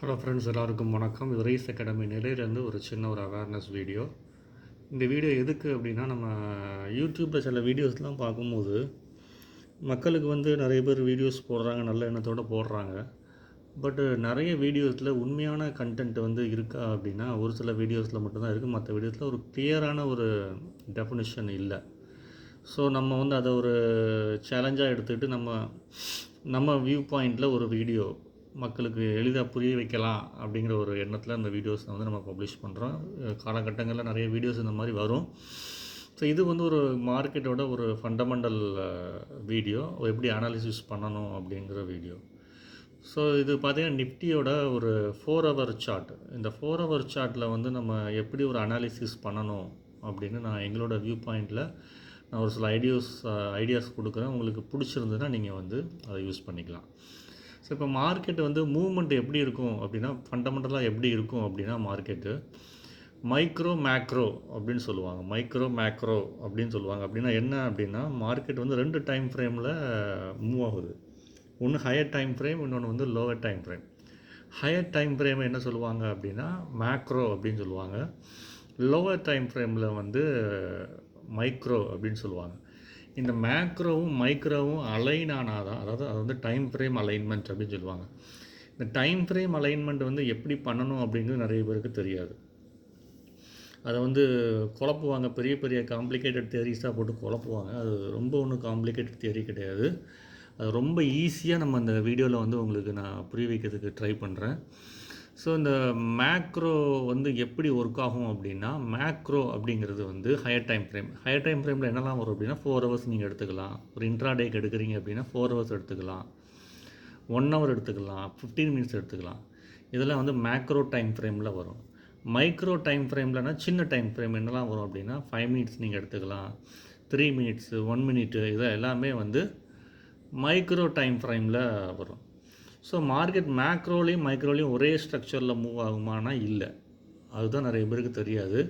Hello friends எல்லாருக்கும் வணக்கம். இது ரைஸ் அகாடமி நிலையிலேருந்து ஒரு சின்ன ஒரு அவேர்னஸ் வீடியோ இந்த வீடியோ எதுக்கு அப்படின்னா நம்ம யூடியூப்பில் சில வீடியோஸ்லாம் பார்க்கும்போது மக்களுக்கு வந்து நிறைய பேர் வீடியோஸ் போடுறாங்க நல்ல எண்ணத்தோடு போடுறாங்க. பட்டு நிறைய வீடியோஸில் உண்மையான கண்டென்ட் வந்து இருக்கா அப்படின்னா ஒரு சில வீடியோஸில் மட்டும்தான் இருக்குது மற்ற வீடியோஸில் ஒரு கிளியரான ஒரு டெஃபினிஷன் இல்லை. ஸோ நம்ம வந்து அதை ஒரு சேலஞ்சாக எடுத்துக்கிட்டு நம்ம நம்ம வியூ பாயிண்டில் ஒரு வீடியோ மக்களுக்கு எளிதாக புரிய வைக்கலாம் அப்படிங்கிற ஒரு எண்ணத்தில் அந்த வீடியோஸை வந்து நம்ம பப்ளிஷ் பண்ணுறோம் காலகட்டங்களில் நிறைய வீடியோஸ் இந்த மாதிரி வரும். ஸோ இது வந்து ஒரு மார்க்கெட்டோட ஒரு ஃபண்டமெண்டல் வீடியோ எப்படி அனாலிசிஸ் பண்ணணும் அப்படிங்கிற வீடியோ ஸோ இது பார்த்திங்கன்னா நிஃப்டியோட ஒரு ஃபோர் ஹவர் சார்ட் இந்த ஃபோர் ஹவர் சார்ட்டில் வந்து நம்ம எப்படி ஒரு அனாலிசிஸ் பண்ணணும் அப்படின்னு நான் எங்களோட வியூ பாயிண்டில் நான் ஒரு சில ஐடியாஸ் ஐடியாஸ் கொடுக்குறேன். உங்களுக்கு பிடிச்சிருந்ததுன்னா நீங்கள் வந்து அதை யூஸ் பண்ணிக்கலாம். ஸோ இப்போ மார்க்கெட் வந்து மூவ்மெண்ட் எப்படி இருக்கும் அப்படின்னா ஃபண்டமெண்டலாக எப்படி இருக்கும் அப்படின்னா மார்க்கெட்டு மைக்ரோ மேக்ரோ அப்படின்னு சொல்லுவாங்க. மைக்ரோ மேக்ரோ அப்படின்னு சொல்லுவாங்க. அப்படின்னா என்ன அப்படின்னா மார்க்கெட் வந்து ரெண்டு டைம் ஃப்ரேமில் மூவ் ஆகுது. ஒன்று ஹையர் டைம் ஃப்ரேம் இன்னொன்று வந்து lower time frame higher time frame என்ன சொல்லுவாங்க அப்படின்னா மேக்ரோ அப்படின்னு சொல்லுவாங்க. லோவர் டைம் ஃப்ரேமில் வந்து மைக்ரோ அப்படின்னு சொல்லுவாங்க. இந்த மேக்ரோவும் மைக்ரோவும் அலைன் ஆனால் தான் அதாவது அது வந்து டைம் ஃப்ரேம் அலைன்மெண்ட் அப்படின்னு சொல்லுவாங்க. இந்த டைம் ஃப்ரேம் அலைன்மெண்ட் வந்து எப்படி பண்ணணும் அப்படிங்கிறது நிறைய பேருக்கு தெரியாது. அதை வந்து குழப்புவாங்க பெரிய பெரிய காம்ப்ளிகேட்டட் தியரிஸாக போட்டு குழப்புவாங்க. அது ரொம்ப ஒன்றும் காம்ப்ளிகேட்டட் தியரி கிடையாது. அது ரொம்ப ஈஸியாக நம்ம அந்த வீடியோவில் வந்து உங்களுக்கு நான் புரிய வைக்கிறதுக்கு ட்ரை பண்ணுறேன் ஸோ இந்த மேக்ரோ வந்து எப்படி ஒர்க் ஆகும் அப்படின்னா மேக்ரோ அப்படிங்கிறது வந்து higher time frame higher time ஃப்ரேமில் என்னெல்லாம் வரும் அப்படின்னா ஃபோர் ஹவர்ஸ் நீங்கள் எடுத்துக்கலாம். ஒரு இன்ட்ராடேக்கு எடுக்கிறீங்க அப்படின்னா ஃபோர் ஹவர்ஸ் எடுத்துக்கலாம். ஒன் ஹவர் எடுத்துக்கலாம். ஃபிஃப்டீன் மினிட்ஸ் எடுத்துக்கலாம். இதெல்லாம் வந்து மேக்ரோ டைம் ஃப்ரேமில் வரும். மைக்ரோ டைம் ஃப்ரேம்லனா சின்ன டைம் ஃப்ரேம் என்னெல்லாம் வரும் அப்படின்னா ஃபைவ் மினிட்ஸ் நீங்கள் எடுத்துக்கலாம். த்ரீ மினிட்ஸு ஒன் மினிட்டு இதெல்லாம் எல்லாமே வந்து மைக்ரோ டைம் ஃப்ரேமில் வரும். ஸோ மார்க்கெட் மேக்ரோலையும் மைக்ரோலையும் ஒரே ஸ்ட்ரக்சரில் மூவ் ஆகுமானா இல்லை. அதுதான் நிறைய பேருக்கு தெரியாது.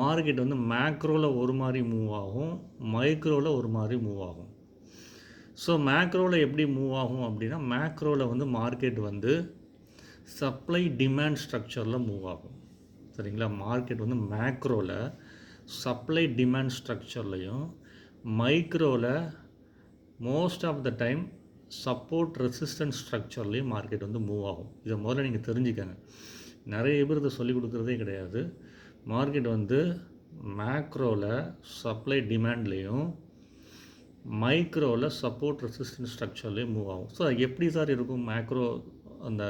மார்க்கெட் வந்து மேக்ரோவில் ஒரு மாதிரி மூவ் ஆகும் மைக்ரோவில் ஒரு மாதிரி மூவ் ஆகும். ஸோ மேக்ரோவில் எப்படி மூவ் ஆகும் அப்படின்னா மேக்ரோவில் வந்து மார்க்கெட் வந்து சப்ளை டிமாண்ட் ஸ்ட்ரக்சரில் மூவ் ஆகும். சரிங்களா? மார்க்கெட் வந்து மேக்ரோவில் சப்ளை டிமாண்ட் ஸ்ட்ரக்சர்லையும் மைக்ரோவில் most of the time support resistance ஸ்ட்ரக்சர்லேயும் market வந்து மூவ் ஆகும். இதை முதல்ல நீங்கள் தெரிஞ்சுக்கங்க. நிறைய பேர் இதை சொல்லிக் கொடுக்குறதே கிடையாது. மார்க்கெட் வந்து மேக்ரோவில் சப்ளை டிமாண்ட்லேயும் மைக்ரோவில் சப்போர்ட் ரெசிஸ்டன்ஸ் ஸ்ட்ரக்சர்லேயும் மூவ் ஆகும். ஸோ எப்படி சார் இருக்கும்? மேக்ரோ அந்த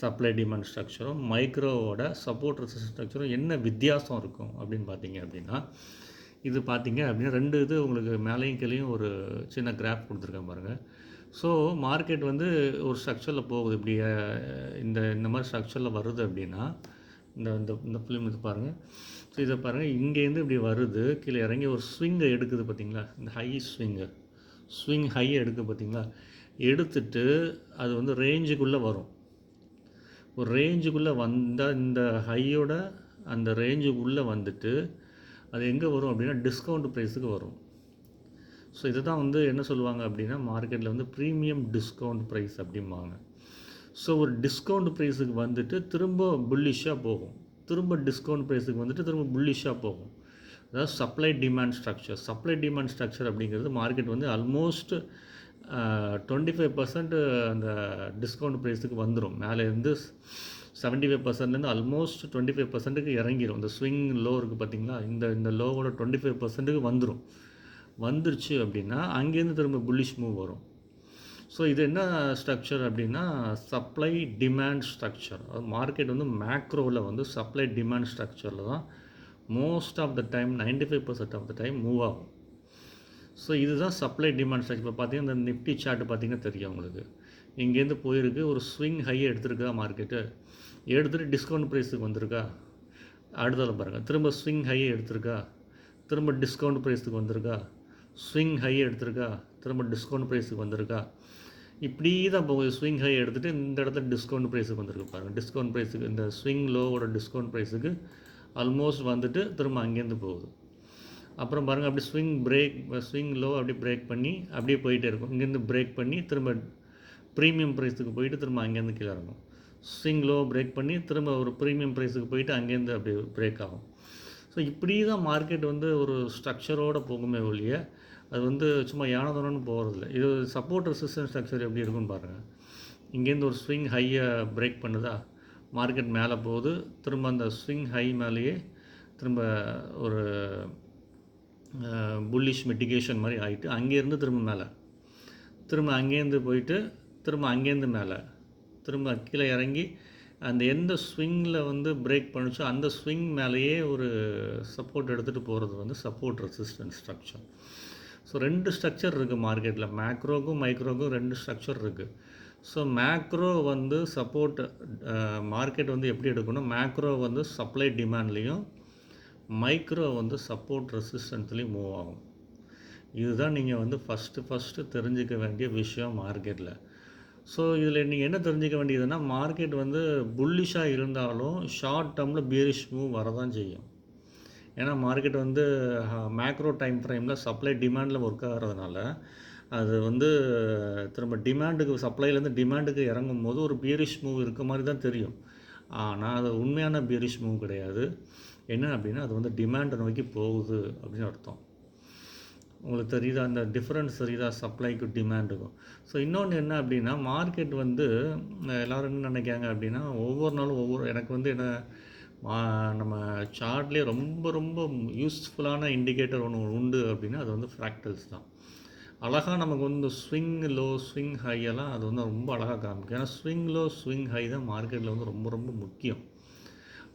சப்ளை டிமாண்ட் ஸ்ட்ரக்சரும் மைக்ரோவோட சப்போர்ட் ரெசிஸ்டன்ஸ் ஸ்ட்ரக்சரும் என்ன வித்தியாசம் இருக்கும் அப்படின்னு பார்த்தீங்க அப்படின்னா இது பார்த்தீங்க அப்படின்னா ரெண்டு இது உங்களுக்கு மேலேயும் கீழேயும் ஒரு சின்ன கிராஃப் கொடுத்துருக்கேன் பாருங்கள் ஸோ மார்க்கெட் வந்து ஒரு ஸ்ட்ரக்சரில் போகுது. இப்படி இந்த இந்த மாதிரி ஸ்ட்ரக்சரில் வருது அப்படின்னா இந்த இந்த இந்த ஃபிலிம் இது பாருங்கள் ஸோ இதை பாருங்கள் இங்கேருந்து இப்படி வருது. கீழே இறங்கி ஒரு ஸ்விங்கை எடுக்குது பார்த்தீங்களா? இந்த ஹை ஸ்விங்கு ஸ்விங் ஹை எடுக்குது பார்த்தீங்களா? எடுத்துட்டு அது வந்து ரேஞ்சுக்குள்ளே வரும். ஒரு ரேஞ்சுக்குள்ளே வந்தால் இந்த ஹையோட அந்த ரேஞ்சுக்குள்ளே வந்துட்டு அது எங்கே வரும் அப்படின்னா டிஸ்கவுண்ட் ப்ரைஸுக்கு வரும். ஸோ இதை தான் வந்து என்ன சொல்லுவாங்க அப்படின்னா மார்க்கெட்டில் வந்து ப்ரீமியம் டிஸ்கவுண்ட் ப்ரைஸ் அப்படிம்பாங்க. ஸோ ஒரு டிஸ்கவுண்ட் ப்ரைஸுக்கு வந்துட்டு திரும்ப புல்லிஷாக போகும். திரும்ப டிஸ்கவுண்ட் ப்ரைஸுக்கு வந்துட்டு திரும்ப புல்லிஷாக போகும். அதாவது supply demand structure supply demand structure அப்படிங்கிறது மார்க்கெட் வந்து ஆல்மோஸ்ட் டுவெண்ட்டி ஃபைவ் பர்சன்ட் அந்த டிஸ்கவுண்ட் ப்ரைஸுக்கு வந்துடும் மேலேருந்து செவன்ட்டி ஃபைவ் பர்சன்ட்லேருந்து ஆல்மோஸ்ட் டுவெண்ட்டி ஃபைவ் பர்சன்ட்டுக்கு இறங்கிடும் இந்த ஸ்விங் லோ இருக்குது பார்த்தீங்களா? இந்த இந்த லோவோட டுவெண்ட்டி ஃபைவ் பர்சன்ட்டுக்கு வந்துடும் வந்துருச்சு அப்படின்னா அங்கேருந்து திரும்ப புல்லிஷ் மூவ் வரும். ஸோ இது என்ன ஸ்ட்ரக்சர் அப்படின்னா சப்ளை டிமாண்ட் ஸ்ட்ரக்சர் மார்க்கெட் வந்து மேக்ரோவில் வந்து சப்ளை டிமாண்ட் ஸ்ட்ரக்சரில் தான் most of the time ninety five percent of the time move ஆகும். ஸோ இதுதான் சப்ளை டிமாண்ட் ஸ்ட்ரக்சர் இப்போ பார்த்தீங்கன்னா இந்த நிஃப்டி சார்ட் பார்த்தீங்கன்னா தெரியும் உங்களுக்கு. இங்கேருந்து போயிருக்கு ஒரு ஸ்விங் ஹையை எடுத்துருக்கா மார்க்கெட்டு எடுத்துகிட்டு டிஸ்கவுண்ட் ப்ரைஸுக்கு வந்திருக்கா? அடுத்ததில் பாருங்கள் திரும்ப ஸ்விங் ஹையை எடுத்திருக்கா? திரும்ப டிஸ்கவுண்ட் ப்ரைஸுக்கு வந்திருக்கா? ஸ்விங் ஹை எடுத்திருக்கா? திரும்ப டிஸ்கவுண்ட் ப்ரைஸுக்கு வந்திருக்கா? இப்படி தான் போகுது ஸ்விங் ஹை எடுத்துகிட்டு இந்த இடத்துல டிஸ்கவுண்ட் ப்ரைஸுக்கு வந்திருக்கு பாருங்கள் டிஸ்கவுண்ட் ப்ரைஸுக்கு இந்த ஸ்விங் லோவோட டிஸ்கவுண்ட் ப்ரைஸுக்கு ஆல்மோஸ்ட் வந்துட்டு திரும்ப அங்கேருந்து போகுது. அப்புறம் பாருங்கள் அப்படி ஸ்விங் பிரேக் ஸ்விங் லோ அப்படி பிரேக் பண்ணி அப்படியே போயிட்டே இருக்கும். இங்கேருந்து பிரேக் பண்ணி திரும்ப ப்ரீமியம் ப்ரைஸுக்கு போயிட்டு திரும்ப அங்கேருந்து கீழே இறங்கும். ஸ்விங் லோ பிரேக் பண்ணி திரும்ப ஒரு ப்ரீமியம் ப்ரைஸுக்கு போயிட்டு அங்கேருந்து அப்படி பிரேக் ஆகும். ஸோ இப்படி தான் மார்க்கெட் வந்து ஒரு ஸ்ட்ரக்சரோடு போகுமே ஒழிய அது வந்து சும்மா யானதோன்னு போகிறதில்ல இது சப்போர்ட் ரெசிஸ்டன்ஸ் ஸ்ட்ரக்சர் எப்படி இருக்குன்னு பாருங்கள் இங்கேருந்து ஒரு ஸ்விங் ஹையை பிரேக் பண்ணுதா? மார்க்கெட் மேலே போகுது. திரும்ப அந்த ஸ்விங் ஹை மேலேயே திரும்ப ஒரு புல்லிஷ் மெடிகேஷன் மாதிரி ஆகிட்டு அங்கேருந்து திரும்ப மேலே. திரும்ப அங்கேருந்து போயிட்டு திரும்ப அங்கேருந்து மேலே. திரும்ப கீழே இறங்கி அந்த எந்த ஸ்விங்கில் வந்து பிரேக் பண்ணுச்சோ அந்த ஸ்விங் மேலேயே ஒரு சப்போர்ட் எடுத்துகிட்டு போகிறது வந்து சப்போர்ட் ரெசிஸ்டன்ஸ் ஸ்ட்ரக்சர் ஸோ ரெண்டு ஸ்ட்ரக்சர் இருக்குது மார்க்கெட்டில் மேக்ரோக்கும் மைக்ரோக்கும் ரெண்டு ஸ்ட்ரக்சர் இருக்குது ஸோ மேக்ரோ வந்து சப்போர்ட் மார்க்கெட் வந்து எப்படி எடுக்கணும்? மேக்ரோ வந்து சப்ளை டிமாண்ட்லேயும் மைக்ரோ வந்து சப்போர்ட் ரெசிஸ்டன்ஸ்லேயும் மூவ் ஆகும். இதுதான் நீங்கள் வந்து ஃபஸ்ட்டு ஃபஸ்ட்டு தெரிஞ்சிக்க வேண்டிய விஷயம் மார்க்கெட்டில் ஸோ இதில் நீங்கள் என்ன தெரிஞ்சிக்க வேண்டியதுன்னா மார்க்கெட் வந்து புல்லிஷாக இருந்தாலும் ஷார்ட் டேர்மில் பியரிஷ் மூவ் வரதான் செய்யும். ஏன்னா மார்க்கெட் வந்து மேக்ரோ டைம் ஃப்ரேமில் சப்ளை டிமாண்டில் ஒர்க் ஆகிறதுனால அது வந்து திரும்ப டிமாண்டுக்கு சப்ளைலேருந்து டிமாண்டுக்கு இறங்கும் போது ஒரு பியரிஷ் மூவ் இருக்க மாதிரி தான் தெரியும். ஆனால் அது உண்மையான பியரிஷ் மூவ் கிடையாது. என்ன அப்படின்னா அது வந்து டிமாண்டை நோக்கி போகுது அப்படின்னு அர்த்தம். உங்களுக்கு தெரியுதா? அந்த டிஃப்ரென்ஸ் தெரியுதா? சப்ளைக்கும் டிமாண்டுக்கும் ஸோ இன்னொன்று என்ன அப்படின்னா மார்க்கெட் வந்து எல்லோரும் என்ன நினைக்காங்க அப்படின்னா ஒவ்வொரு நாளும் ஒவ்வொரு எனக்கு வந்து என்ன நம்ம சார்ட்லேயே ரொம்ப ரொம்ப யூஸ்ஃபுல்லான இண்டிகேட்டர் ஒன்று உண்டு அப்படின்னா அது வந்து ஃப்ராக்டல்ஸ் தான். அழகாக நமக்கு வந்து ஸ்விங் லோ ஸ்விங் ஹை எல்லாம் அது வந்து ரொம்ப அழகாக காமிக்கும். ஏன்னா ஸ்விங் லோ ஸ்விங் ஹை தான் மார்க்கெட்டில் வந்து ரொம்ப ரொம்ப முக்கியம்.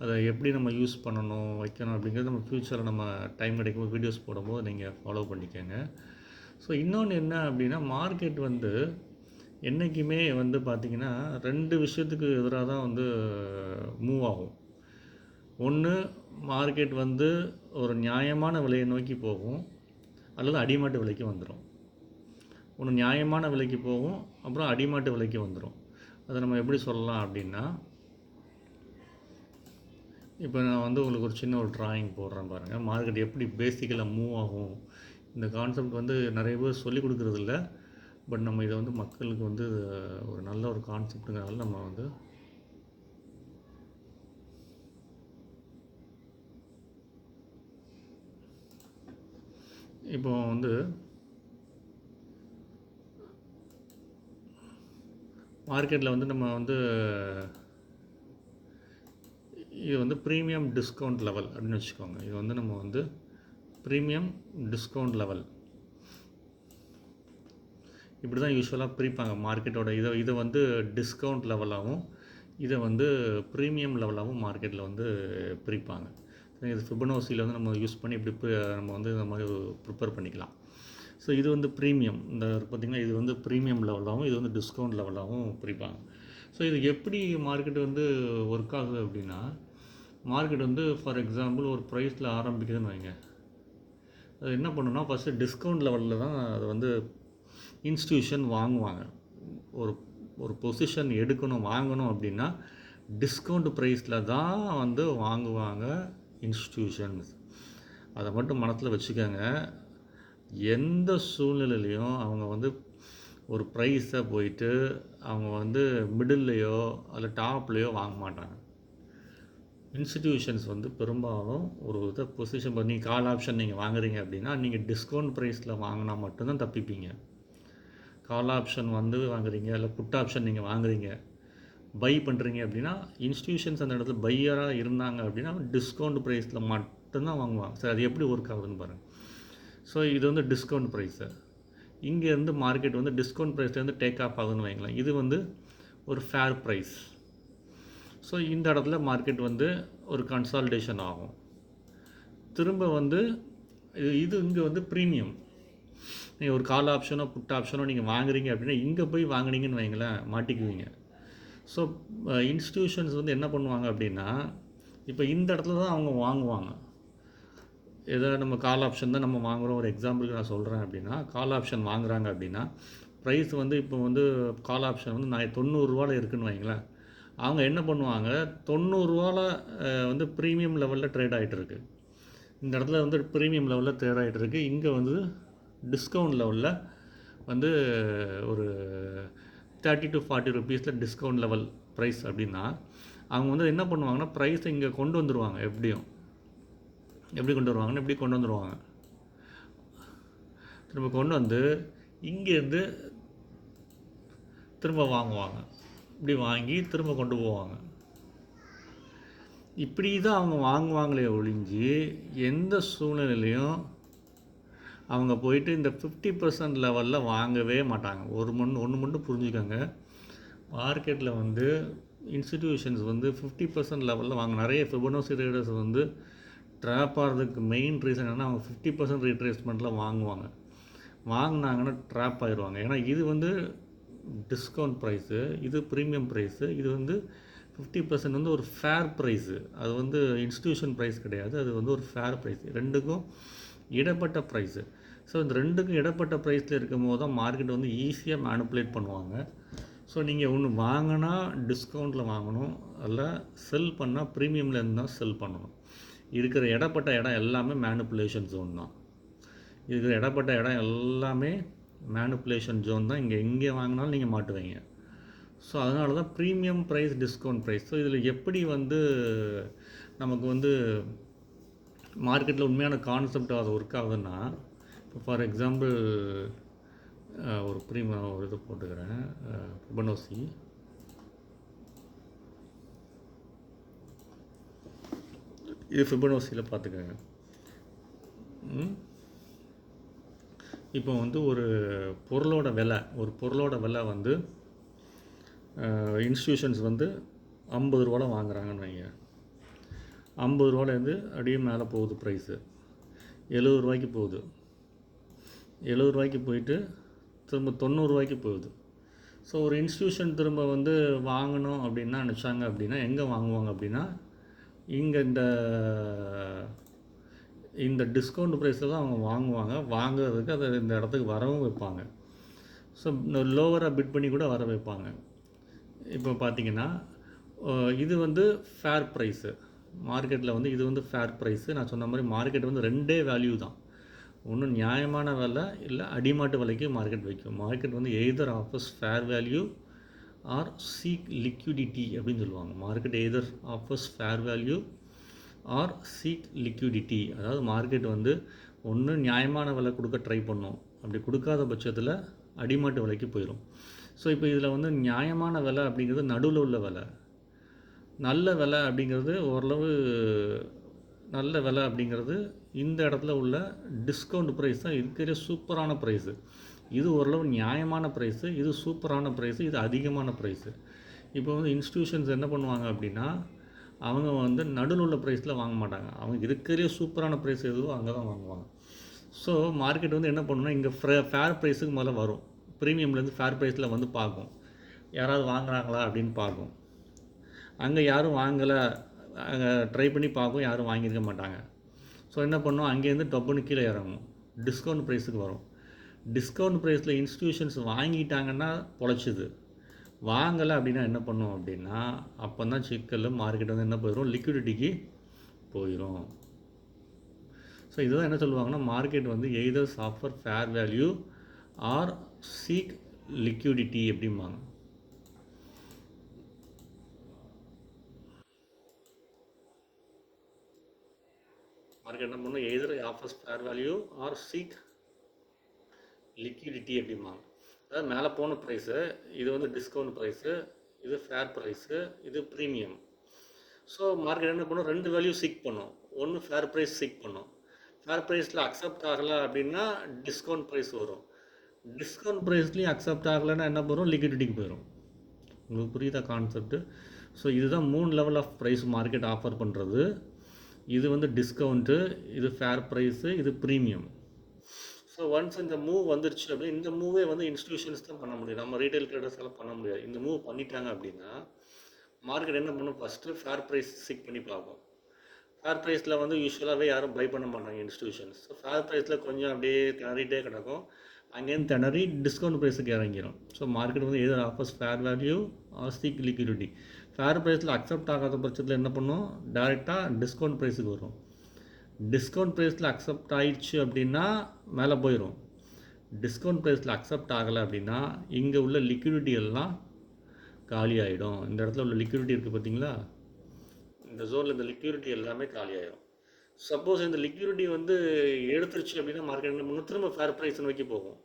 அதை எப்படி நம்ம யூஸ் பண்ணணும் வைக்கணும் அப்படிங்கிறது நம்ம ஃப்யூச்சரில் நம்ம டைம் கிடைக்கும்போது வீடியோஸ் போடும்போது நீங்கள் ஃபாலோ பண்ணிக்கோங்க. ஸோ இன்னொன்று என்ன அப்படின்னா மார்க்கெட் வந்து என்றைக்குமே வந்து பார்த்திங்கன்னா ரெண்டு விஷயத்துக்கு எதிராக தான் வந்து மூவ் ஆகும். ஒன்று மார்க்கெட் வந்து ஒரு நியாயமான விலையை நோக்கி போகும். அல்லது அடிமாட்டு விலைக்கு வந்துடும் ஒன்று நியாயமான விலைக்கு போகும் அப்புறம் அடிமாட்டு விலைக்கு வந்துடும் அதை நம்ம எப்படி சொல்லலாம் அப்படின்னா இப்போ நான் வந்து உங்களுக்கு ஒரு சின்ன ஒரு ட்ராயிங் போடுறேன் பாருங்கள் மார்க்கெட் எப்படி பேசிக்கலாக மூவ் ஆகும். இந்த கான்செப்ட் வந்து நிறைய பேர் சொல்லிக் கொடுக்குறதில்ல. பட் நம்ம இதை வந்து மக்களுக்கு வந்து ஒரு நல்ல ஒரு கான்செப்ட்டுங்கிறனால நம்ம வந்து இப்போ வந்து மார்க்கெட்டில் வந்து நம்ம வந்து இது வந்து ப்ரீமியம் டிஸ்கவுண்ட் லெவல் அப்படின்னு வச்சுக்கோங்க. இது வந்து நம்ம வந்து ப்ரீமியம் டிஸ்கவுண்ட் லெவல் இப்படி தான் யூஸ்வலாக பிரிப்பாங்க. மார்க்கெட்டோட இதை இதை வந்து டிஸ்கவுண்ட் லெவலாகவும் இதை வந்து ப்ரீமியம் லெவலாகவும் மார்க்கெட்டில் வந்து பிரிப்பாங்க. இது ஃபிபனோசியில் வந்து நம்ம யூஸ் பண்ணி இப்படி நம்ம வந்து இந்த மாதிரி ப்ரிப்பேர் பண்ணிக்கலாம். ஸோ இது வந்து ப்ரீமியம் இந்த பார்த்திங்கன்னா இது வந்து ப்ரீமியம் லெவலாகவும் இது வந்து டிஸ்கவுண்ட் லெவலாகவும் பிரிப்பாங்க. ஸோ இது எப்படி மார்க்கெட் வந்து ஒர்க் ஆகுது அப்படின்னா மார்க்கெட் வந்து ஃபார் எக்ஸாம்பிள் ஒரு ப்ரைஸில் ஆரம்பிக்குதுன்னு வைங்க. அது என்ன பண்ணுன்னா ஃபஸ்ட்டு டிஸ்கவுண்ட் லெவலில் தான் அது வந்து இன்ஸ்டியூஷன் வாங்குவாங்க. ஒரு ஒரு பொசிஷன் எடுக்கணும் வாங்கணும் அப்படின்னா டிஸ்கவுண்ட் ப்ரைஸில் தான் வந்து வாங்குவாங்க. இன்ஸ்டியூஷன்ஸ் அதை மட்டும் மனத்தில் வச்சுக்கோங்க. எந்த சூழ்நிலையிலையும் அவங்க வந்து ஒரு ப்ரைஸை போயிட்டு அவங்க வந்து மிடில்லையோ அல்ல டாப்லேயோ வாங்க மாட்டாங்க. இன்ஸ்டிடியூஷன்ஸ் வந்து பெரும்பாலும் ஒரு இதை பொசிஷன் பண்ணி கால் ஆப்ஷன் நீங்கள் வாங்குறீங்க அப்படின்னா நீங்கள் டிஸ்கவுண்ட் ப்ரைஸில் வாங்கினா மட்டும்தான் தப்பிப்பீங்க. கால் ஆப்ஷன் வந்து வாங்குறீங்க இல்லை புட் ஆப்ஷன் நீங்கள் வாங்குறீங்க. பை பண்ணுறீங்க அப்படின்னா இன்ஸ்டியூஷன்ஸ் அந்த இடத்துல பையராக இருந்தாங்க அப்படின்னா டிஸ்கவுண்ட் ப்ரைஸில் மட்டும்தான் வாங்குவாங்க. சார் அது எப்படி ஒர்க் ஆகுதுன்னு பாருங்கள் ஸோ இது வந்து டிஸ்கவுண்ட் ப்ரைஸு இங்கேருந்து மார்க்கெட் வந்து டிஸ்கவுண்ட் ப்ரைஸ்லேருந்து டேக் ஆஃப் ஆகுதுன்னு வைங்களேன். இது வந்து ஒரு ஃபேர் ப்ரைஸ் ஸோ இந்த இடத்துல மார்க்கெட் வந்து ஒரு கன்சால்டேஷன் ஆகும். திரும்ப வந்து இது இது இங்கே வந்து ப்ரீமியம் நீங்கள் ஒரு கால் ஆப்ஷனோ புட் ஆப்ஷனோ நீங்கள் வாங்குறீங்க அப்படின்னா இங்கே போய் வாங்குனீங்கன்னு வைங்களேன் மாட்டிக்குவீங்க. ஸோ இன்ஸ்டியூஷன்ஸ் uh, வந்து என்ன பண்ணுவாங்க அப்படின்னா இப்போ இந்த இடத்துல தான் அவங்க வாங்குவாங்க. ஏதோ நம்ம கால் ஆப்ஷன் தான் நம்ம வாங்குகிறோம் ஒரு எக்ஸாம்பிளுக்கு நான் சொல்கிறேன் அப்படின்னா கால் ஆப்ஷன் வாங்குகிறாங்க அப்படின்னா ப்ரைஸ் வந்து இப்போ வந்து கால் ஆப்ஷன் வந்து நான் தொண்ணூறுரூவாவில் இருக்குதுன்னு வைங்களேன். அவங்க என்ன பண்ணுவாங்க? தொண்ணூறுரூவாவில் வந்து ப்ரீமியம் லெவலில் ட்ரேட் ஆகிட்டுருக்கு இந்த இடத்துல வந்து ப்ரீமியம் லெவலில் ட்ரேட் ஆகிட்டுருக்கு இங்கே வந்து டிஸ்கவுண்ட் லெவலில் வந்து ஒரு தேர்ட்டி டு ஃபார்ட்டி ருபீஸில் டிஸ்கவுண்ட் லெவல் ப்ரைஸ் அப்படின்னா அவங்க வந்து என்ன பண்ணுவாங்கன்னா ப்ரைஸை இங்கே கொண்டு வந்துடுவாங்க எப்படியும். எப்படி கொண்டு வருவாங்கன்னு எப்படி கொண்டு வந்துடுவாங்க திரும்ப கொண்டு வந்து இங்கேருந்து திரும்ப வாங்குவாங்க. இப்படி வாங்கி திரும்ப கொண்டு போவாங்க. இப்படி தான் அவங்க வாங்குவாங்களே ஒழிஞ்சு எந்த சூழ்நிலையிலையும் அவங்க போயிட்டு இந்த ஃபிஃப்டி பர்சன்ட் லெவலில் வாங்கவே மாட்டாங்க. ஒரு மண் ஒன்று மட்டும் புரிஞ்சுக்கோங்க. மார்க்கெட்டில் வந்து இன்ஸ்டிடியூஷன்ஸ் வந்து ஃபிஃப்டி பர்சன்ட் லெவலில் வாங்க நிறைய ஃபிபனோசி ரேடர்ஸ் வந்து ட்ராப் ஆகிறதுக்கு மெயின் ரீசன் என்னென்னா அவங்க ஃபிஃப்டி பர்சன்ட் ரீட்ரேஸ்மெண்ட்டில் வாங்குவாங்க. வாங்கினாங்கன்னா ட்ராப் ஆயிடுவாங்க ஏன்னா இது வந்து டிஸ்கவுண்ட் ப்ரைஸு இது ப்ரீமியம் ப்ரைஸு இது வந்து ஃபிஃப்டி பர்சன்ட் வந்து ஒரு ஃபேர் ப்ரைஸு அது வந்து இன்ஸ்டியூஷன் ப்ரைஸ் கிடையாது. அது வந்து ஒரு ஃபேர் ப்ரைஸ் ரெண்டுக்கும் இடப்பட்ட ப்ரைஸு ஸோ இந்த ரெண்டுக்கும் இடப்பட்ட ப்ரைஸில் இருக்கும் போது தான் மார்க்கெட் வந்து ஈஸியாக மேனுப்புலேட் பண்ணுவாங்க. ஸோ நீங்கள் ஒன்று வாங்கினா டிஸ்கவுண்ட்டில் வாங்கணும். அதில் செல் பண்ணால் ப்ரீமியம்லேருந்து தான் செல் பண்ணணும். இருக்கிற இடப்பட்ட இடம் எல்லாமே மேனுப்புலேஷன் ஜோன் தான். இருக்கிற இடப்பட்ட இடம் எல்லாமே மேனுப்புலேஷன் ஜோன் தான். இங்கே எங்கே வாங்கினாலும் நீங்கள் மாட்டுவீங்க. ஸோ அதனால தான் premium price discount price so இதில் எப்படி வந்து நமக்கு வந்து மார்க்கெட்டில் உண்மையான கான்செப்ட் அது ஒர்க் ஆகுதுன்னா இப்போ ஃபார் எக்ஸாம்பிள் ஒரு ப்ரீமியம் ஒரு இது போட்டுக்கிறேன். புபனோசி இது ஃபிபனோசியில் பார்த்துக்கோங்க. இப்போ வந்து ஒரு பொருளோட விலை ஒரு பொருளோட விலை வந்து இன்ஸ்டியூஷன்ஸ் வந்து ஐம்பது ரூபாவில் வாங்குறாங்கன்னு வைங்க. ஐம்பது ரூபாலேருந்து அப்படியே மேலே போகுது ப்ரைஸு எழுபது ரூபாய்க்கு போகுது. எழுபது ரூபாய்க்கு போயிட்டு திரும்ப தொண்ணூறுரூவாய்க்கு போகுது. ஸோ ஒரு இன்ஸ்டியூஷன் திரும்ப வந்து வாங்கணும் அப்படின்னா நினச்சாங்க அப்படின்னா எங்கே வாங்குவாங்க அப்படின்னா இங்கே இந்த இந்த டிஸ்கவுண்ட் ப்ரைஸில் தான் அவங்க வாங்குவாங்க. வாங்குறதுக்கு அதை இந்த இடத்துக்கு வரவும் வைப்பாங்க. ஸோ லோவராக பிட் பண்ணி கூட வர வைப்பாங்க. இப்போ பார்த்தீங்கன்னா இது வந்து ஃபேர் ப்ரைஸு மார்க்கெட்டில் வந்து இது வந்து ஃபேர் ப்ரைஸு நான் சொன்ன மாதிரி மார்க்கெட் வந்து ரெண்டே வேல்யூ தான். ஒன்று நியாயமான விலை இல்லை அடிமாட்டு விலைக்கு மார்க்கெட் வைக்கும். மார்க்கெட் வந்து either offers fair value or seek liquidity அப்படின்னு சொல்லுவாங்க. Market either offers fair value or seek liquidity அதாவது மார்க்கெட் வந்து ஒன்று நியாயமான விலை கொடுக்க ட்ரை பண்ணும். அப்படி கொடுக்காத பட்சத்தில் அடிமாட்டு விலைக்கு போயிடும் ஸோ இப்போ இதில் வந்து நியாயமான விலை அப்படிங்கிறது நடுவில் உள்ள விலை. நல்ல விலை அப்படிங்கிறது ஓரளவு நல்ல விலை அப்படிங்கிறது இந்த இடத்துல உள்ள டிஸ்கவுண்ட் ப்ரைஸ் தான் இருக்கிற சூப்பரான ப்ரைஸு இது ஓரளவு நியாயமான ப்ரைஸு இது சூப்பரான ப்ரைஸு இது அதிகமான ப்ரைஸு இப்போ வந்து இன்ஸ்டியூஷன்ஸ் என்ன பண்ணுவாங்க அப்படின்னா அவங்க வந்து நடுவில் உள்ள ப்ரைஸில் வாங்க மாட்டாங்க. அவங்க இருக்கிறே சூப்பரான ப்ரைஸ் எதுவோ அங்கே தான் வாங்குவாங்க. ஸோ மார்க்கெட் வந்து என்ன பண்ணுன்னா இங்கே ஃப்ரே ஃபேர் ப்ரைஸுக்கு முதல்ல வரும். ப்ரீமியம்லேருந்து ஃபேர் ப்ரைஸில் வந்து பார்க்கும். யாராவது வாங்குறாங்களா அப்படின்னு பார்க்கும். அங்கே யாரும் வாங்கலை ட்ரை பண்ணி பார்க்கும் யாரும் வாங்கியிருக்க மாட்டாங்க. ஸோ என்ன பண்ணும்? அங்கேருந்து டப்புன்னு கீழே இறங்கும் டிஸ்கவுண்ட் ப்ரைஸுக்கு வரும். டிஸ்கவுண்ட் ப்ரைஸில் இன்ஸ்டியூஷன்ஸ் வாங்கிட்டாங்கன்னா பொழைச்சிது. வாங்கலை அப்படின்னா என்ன பண்ணும் அப்படின்னா அப்போ தான் சிக்கல் மார்க்கெட் வந்து என்ன போயிடும் லிக்விடிட்டிக்கு போயிடும் ஸோ இதுதான் என்ன சொல்லுவாங்கன்னா மார்க்கெட் வந்து either offer fair value or seek liquidity அப்படிம்பாங்க. மார்க்கெட் என்ன பண்ணும் either offers fair value or seek liquidity அப்படிம்பாங்க. அதாவது மேலே போன ப்ரைஸு இது வந்து டிஸ்கவுண்ட் ப்ரைஸு இது ஃபேர் ப்ரைஸு இது ப்ரீமியம் ஸோ மார்க்கெட் என்ன பண்ணும்? ரெண்டு வேல்யூ சீக் பண்ணும். ஒன்று ஃபேர் ப்ரைஸ் சீக் பண்ணும். ஃபேர் ப்ரைஸில் அக்செப்ட் ஆகலை அப்படின்னா டிஸ்கவுண்ட் ப்ரைஸ் வரும். டிஸ்கவுண்ட் ப்ரைஸ்லேயும் அக்செப்ட் ஆகலைன்னா என்ன பண்ணும் லிக்விடிட்டிக்கு போயிடும் உங்களுக்கு புரியுதா கான்செப்ட்டு ஸோ இதுதான் மூணு level of price market offer பண்ணுறது இது வந்து டிஸ்கவுண்ட்டு இது ஃபேர் ப்ரைஸு இது ப்ரீமியம் ஸோ ஒன்ஸ் இந்த மூவ் வந்துருச்சு அப்படின்னா இந்த மூவே வந்து இன்ஸ்டியூஷன்ஸ் தான் பண்ண முடியும். நம்ம ரீட்டைல் ட்ரேடர்ஸ் எல்லாம் பண்ண முடியாது. இந்த மூவ் பண்ணிட்டாங்க அப்படின்னா மார்க்கெட் என்ன பண்ணும்? ஃபஸ்ட்டு ஃபேர் ப்ரைஸ் செக் பண்ணி பார்ப்போம். ஃபேர் ப்ரைஸில் வந்து யூஸ்வலாகவே யாரும் பை பண்ண மாட்டாங்க இன்ஸ்டியூஷன்ஸ் ஸோ ஃபேர் ப்ரைஸில் கொஞ்சம் அப்படியே திணறிட்டே கிடக்கும். அங்கேருந்து திணறி டிஸ்கவுண்ட் ப்ரைஸுக்கு இறங்கிடும் ஸோ மார்க்கெட் வந்து either offers fair value or seek liquidity fair ப்ரைஸில் அக்செப்ட் ஆகாத பட்சத்தில் என்ன பண்ணும்? டேரெக்டாக டிஸ்கவுண்ட் ப்ரைஸுக்கு வரும். டிஸ்கவுண்ட் ப்ரைஸில் அக்செப்ட் ஆயிடுச்சு அப்படின்னா மேலே போயிடும் டிஸ்கவுண்ட் ப்ரைஸில் அக்செப்ட் ஆகலை அப்படின்னா இங்கே உள்ள லிக்விடிட்டி எல்லாம் காலி ஆகிடும் இந்த இடத்துல உள்ள லிக்விடிட்டி இருக்குது பார்த்தீங்களா இந்த ஜோனில் இந்த லிக்விடிட்டி எல்லாமே காலி ஆகிடும் சப்போஸ் இந்த லிக்விடிட்டி வந்து எடுத்துருச்சு அப்படின்னா மார்க்கெட் முன்ன திரும்ப ஃபேர் ப்ரைஸ் நோக்கி போகும்.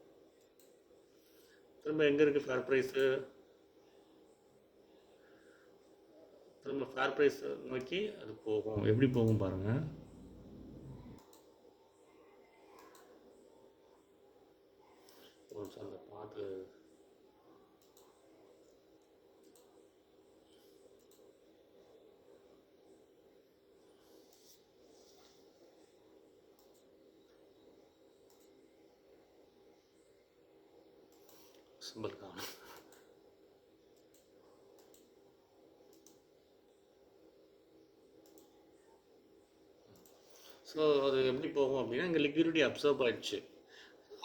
திரும்ப எங்கே இருக்குது ஃபேர் ப்ரைஸு திரும்ப ஃபேர் ப்ரைஸ் நோக்கி அது போகும். எப்படி போகும் பாருங்கள் ஒரு நிமிஷம் அந்த பார்த்து சிம்பிள் காணும். ஸோ அது எப்படி போகும் அப்படின்னா இங்கே லிக்விடிட்டி அப்சர்வ் ஆயிடுச்சு.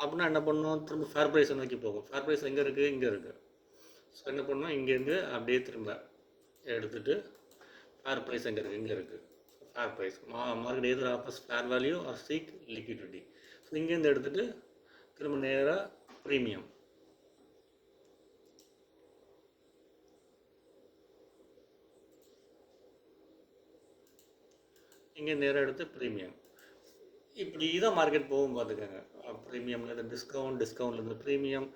அப்படின்னா என்ன பண்ணோம்? திரும்ப ஃபேர் ப்ரைஸை நோக்கி போகும். ஃபேர் ப்ரைஸ் எங்கே இருக்குது இங்கே இருக்குது ஸோ என்ன பண்ணோம்? இங்கேருந்து அப்படியே திரும்ப எடுத்துகிட்டு ஃபேர் ப்ரைஸ் எங்கே இருக்குது இங்கே இருக்குது ஃபேர் ப்ரைஸ் மா market either offers fair value or seek liquidity so இங்கேருந்து எடுத்துகிட்டு திரும்ப நேராக ப்ரீமியம் இங்கே நேராக எடுத்து ப்ரீமியம் இப்படி தான் மார்க்கெட் போகும் பார்த்துக்கோங்க. ப்ரீமியம்லேருந்து டிஸ்கவுண்ட் டிஸ்கவுண்ட்லேருந்து ப்ரீமியம்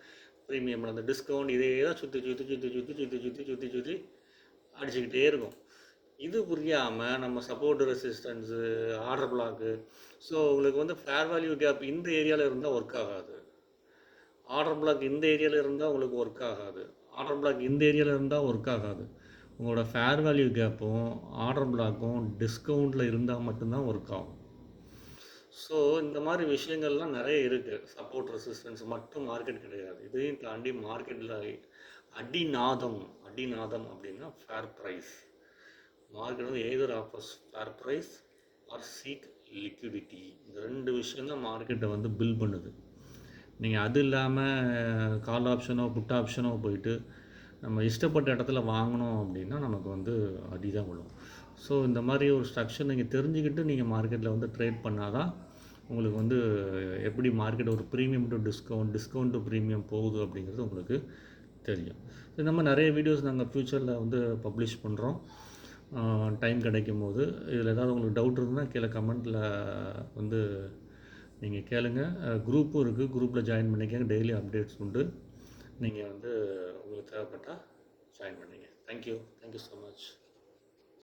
ப்ரீமியம்லேருந்து டிஸ்கவுண்ட் இதே தான் சுற்றி சுற்றி சுற்றி சுற்றி சுற்றி சுற்றி சுற்றி சுற்றி அடிச்சுக்கிட்டே இருக்கும். இது புரியாமல் நம்ம support resistance order block so உங்களுக்கு வந்து ஃபேர் வேல்யூ கேப் இந்த ஏரியாவில் இருந்தால் ஒர்க் ஆகாது. ஆர்டர் பிளாக் இந்த ஏரியாவில் இருந்தால் உங்களுக்கு ஒர்க் ஆகாது. ஆர்டர் பிளாக் இந்த ஏரியாவில் இருந்தால் ஒர்க் ஆகாது. உங்களோட ஃபேர் வேல்யூ கேப்பும் ஆர்டர் பிளாக்கும் டிஸ்கவுண்ட்டில் இருந்தால் மட்டும்தான் ஒர்க் ஆகும். ஸோ இந்த மாதிரி விஷயங்கள்லாம் நிறைய இருக்குது சப்போர்ட் ரெசிஸ்டன்ஸ் மட்டும் மார்க்கெட் கிடையாது. இதையும் தாண்டி மார்க்கெட்டில் அடிநாதம் அடிநாதம் அப்படின்னா ஃபேர் ப்ரைஸ் மார்க்கெட் வந்து either offers fair price or seek liquidity இந்த ரெண்டு விஷயம் தான் மார்க்கெட்டை வந்து பில் பண்ணுது. நீங்கள் அது இல்லாமல் கால் ஆப்ஷனோ புட் ஆப்ஷனோ போயிட்டு நம்ம இஷ்டப்பட்ட இடத்துல வாங்கினோம் அப்படின்னா நமக்கு வந்து அடி தான் விழும். ஸோ இந்த மாதிரி ஒரு ஸ்ட்ரக்சர் நீங்கள் தெரிஞ்சுக்கிட்டு நீங்கள் மார்க்கெட்டில் வந்து ட்ரேட் பண்ணால் தான் உங்களுக்கு வந்து எப்படி மார்க்கெட் ஒரு premium to discount discount to premium போகுது அப்படிங்கிறது உங்களுக்கு தெரியும். இந்த மாதிரி நிறைய வீடியோஸ் நாங்கள் ஃப்யூச்சரில் வந்து பப்ளிஷ் பண்ணுறோம் டைம் கிடைக்கும் போது. இதில் ஏதாவது உங்களுக்கு டவுட் இருந்தால் கீழே கமெண்ட்டில் வந்து நீங்கள் கேளுங்கள் குரூப்பும் இருக்குது குரூப்பில் ஜாயின் பண்ணிக்கங்க. டெய்லி அப்டேட்ஸ் உண்டு. நீங்கள் வந்து உங்களுக்கு தேவைப்பட்டால் ஜாயின் பண்ணிங்க. Thank you thank you so much